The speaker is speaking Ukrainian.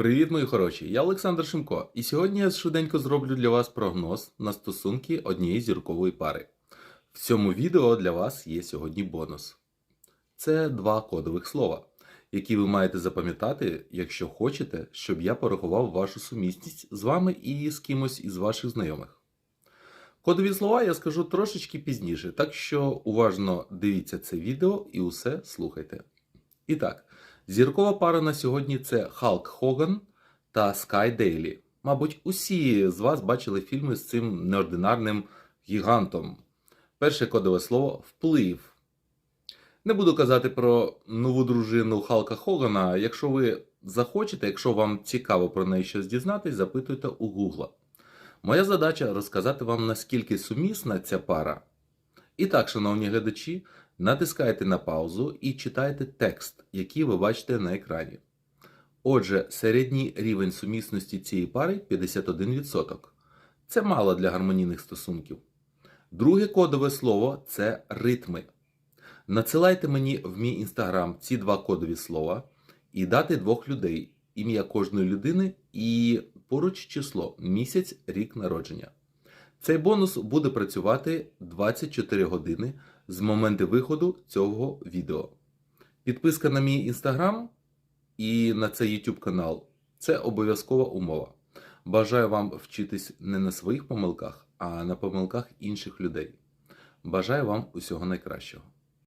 Привіт, мої хороші! Я Олександр Шимко, і сьогодні я швиденько зроблю для вас прогноз на стосунки однієї зіркової пари. В цьому відео для вас є сьогодні бонус. Це два кодових слова, які ви маєте запам'ятати, якщо хочете, щоб я порахував вашу сумісність з вами і з кимось із ваших знайомих. Кодові слова я скажу трошечки пізніше, так що уважно дивіться це відео і усе слухайте. І так, зіркова пара на сьогодні це Халк Хоган та Скай Дейлі. Мабуть, усі з вас бачили фільми з цим неординарним гігантом. Перше кодове слово вплив. Не буду казати про нову дружину Халка Хогана. Якщо ви захочете, якщо вам цікаво про неї щось дізнатись, запитуйте у Гугла. Моя задача розказати вам, наскільки сумісна ця пара. І так, шановні глядачі, натискайте на паузу і читайте текст, який ви бачите на екрані. Отже, середній рівень сумісності цієї пари 51%. Це мало для гармонійних стосунків. Друге кодове слово це ритми. Надсилайте мені в мій інстаграм ці два кодові слова і дати двох людей, ім'я кожної людини і поруч число, місяць, рік народження. Цей бонус буде працювати 24 години з моменту виходу цього відео. Підписка на мій інстаграм і на цей YouTube канал це обов'язкова умова. Бажаю вам вчитись не на своїх помилках, а на помилках інших людей. Бажаю вам усього найкращого.